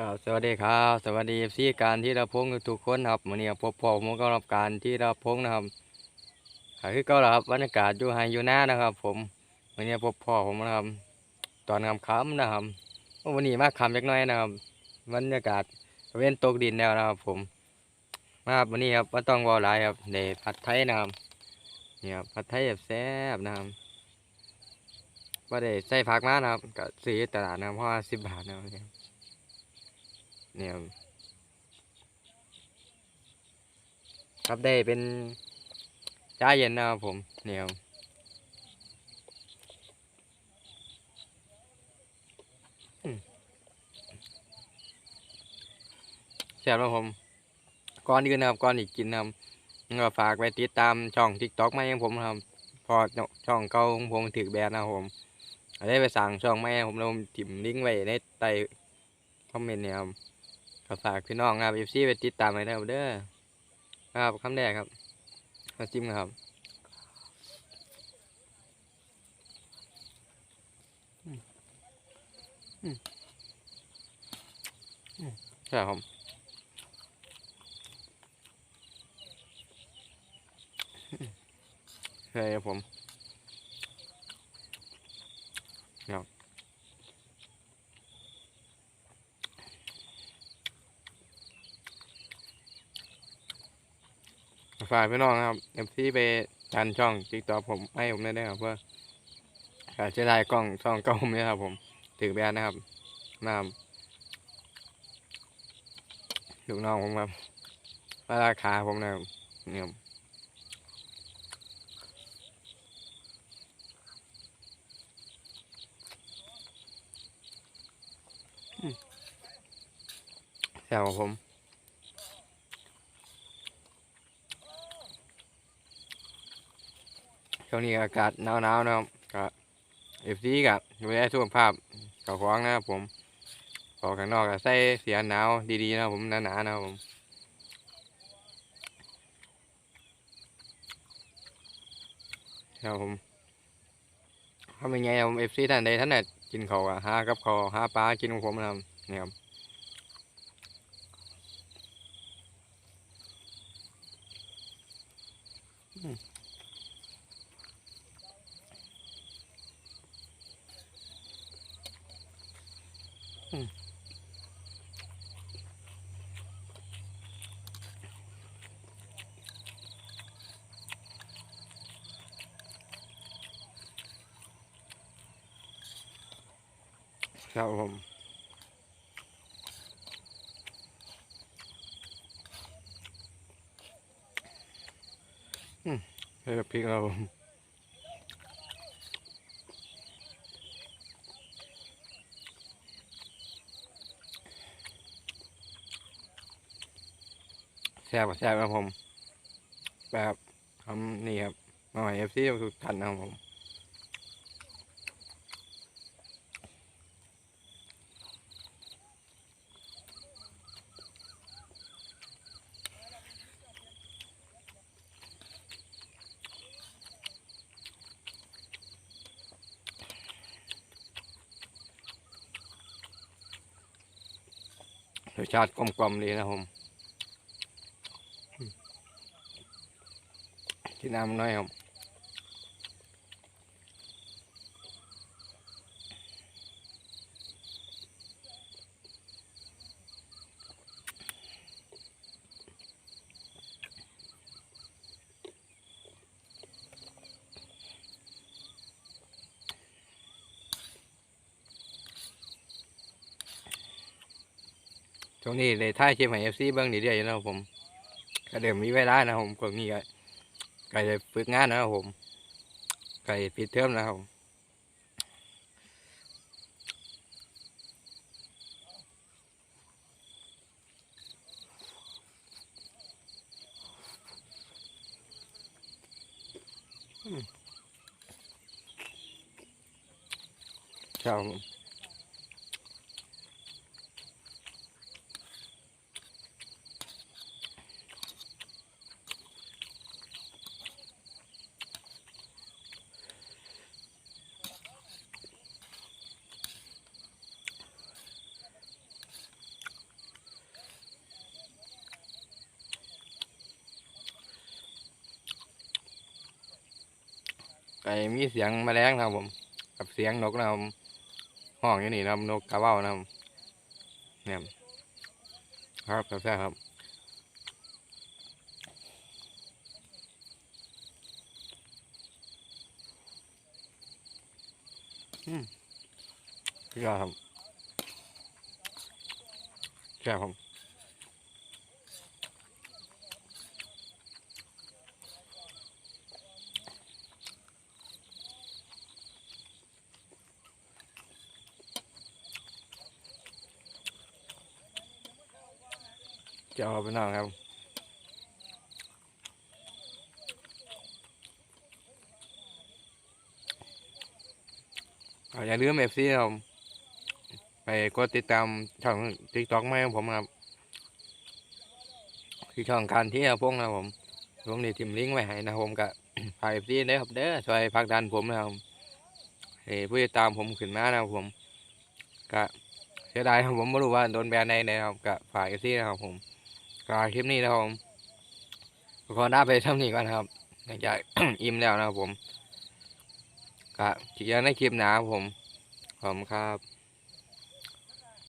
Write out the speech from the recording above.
ครับสวัสดีครับสวัสดีเอฟซีการที่เราพงทุกคนครับวันนี้พบพ่อผมก็รับการที่เราพงนะครับคือก็ครับบรรยากาศอยู่ไฮอยู่หน้านะครับ ผมวันนี้พบพ่อผมนะครับ ตอนค่ำนะครับวันนี้มากค่ำเล็กน้อยนะครับบรรยากาศเว้นตกดินแล้วนะครับ ผมมาครับวันนี้ครับไม่ต้องวอลายครับเดผัดไทยนะครับนี่ครับผัดไทยแบบแซ่บนะครับว่าได้ใส่ผักมานะครับก็ซื้อตลาดนะครับเพราะว่าสิบบาทนะครับ เนี่ยครับได้เป็นชาเย็นนะครับผมเนี่ยครับอืมแซ่บแล้วผมก่อนอื่นนะครับก่อนอีกกินนะครับก็ฝากไปติดตามช่องทิกต็อกมาของผมนะครับพอช่องเก่าของผมถือแบนนะครับผมได้ไปสั่งช่องไม่ผมลงถิ่มลิงก์ไว้ในใต้คอมเมนต์เนี่ยครับ ก็ฝากพี่น้องครับเอฟซีไปติดตามให้นะครับเด้อครับคำแรกครับมาจิ้มครับอืมอืมอืมใช่ครับผมอืมใช่ครับผมครับ ฝากพี่น้องครับเอฟซีไปดันช่องติ๊กต็อกผมให้ผมได้ด้วยครับเพื่อการจะได้กล้องช่องเก้าผมนี่ครับผมถือแบรนด์นะครับนะครับลูกน้องผมครับราคาผมนะครับเนี่ยครับอืมแซวผม ช่วงนี้อากาศหนาวๆนะครับก็เอฟซีกับดูแลสุขภาพกับของนะครับผมออกข้างนอกก็ใส่เสียหนาวดีๆนะครับผมหนาๆนะครับผมครับผมถ้าเป็นไงผมเอฟซีท่านใดท่านไหนกินเขาวอะหากับเขาวหาปลากินของผมนะครับนี่ครับอืม ครับผมอืมใส่กับพริกครับผมแซ่บกับแซ่บครับผมแบบทำนี่ครับมาใหม่เอฟซีทุกท่านนะครับผม รสชาติกลมกลมดีนะผมที่นน้ำน้อยครับ ช่วงนี้เลยท่ายเชียงใหม่เอฟซีเบิ้งเรื่อยๆอยู่นะครับผมก็เดิมมีเวลานะผมก็มีก็ก็จะฝึกงานนะครับผมก็จะปิดเทอมนะครับผมอืมครับ ไก่มีเสียงแมลงนะครับผม กับเสียงนกนะครับห้องอยู่นี่นะครับนกกระเว้านะครับเนี่ยครับแซ่บครับอืมยอดครับแซ่บครับ จ้าไปน้องครับอย่าลืมเอฟซีครับไปกดติดตามช่องติ๊กต็อกไม่ของผมครับคือช่องการที่พงนะครับผมผมนี่ทิมลิงก์ไว้ให้นะครับผมกับฝากเอฟซีได้อครับเด้อช่วยผลักดันผมนะครับให้ผู้ติดตามผมขึ้นมานะครับผมก็เสียดายครับผมไม่รู้ว่าโดนแบนในไหนนะครับก็ฝากเอฟซีนะครับผม ก็คลิปนี้นะครับผมขอหน้าไปเท่านี้ก่อนครับหลังจากอิ่มแล้วนะครับผมก็เจอกันในคลิปหน้าครับผมขอบคุณครับ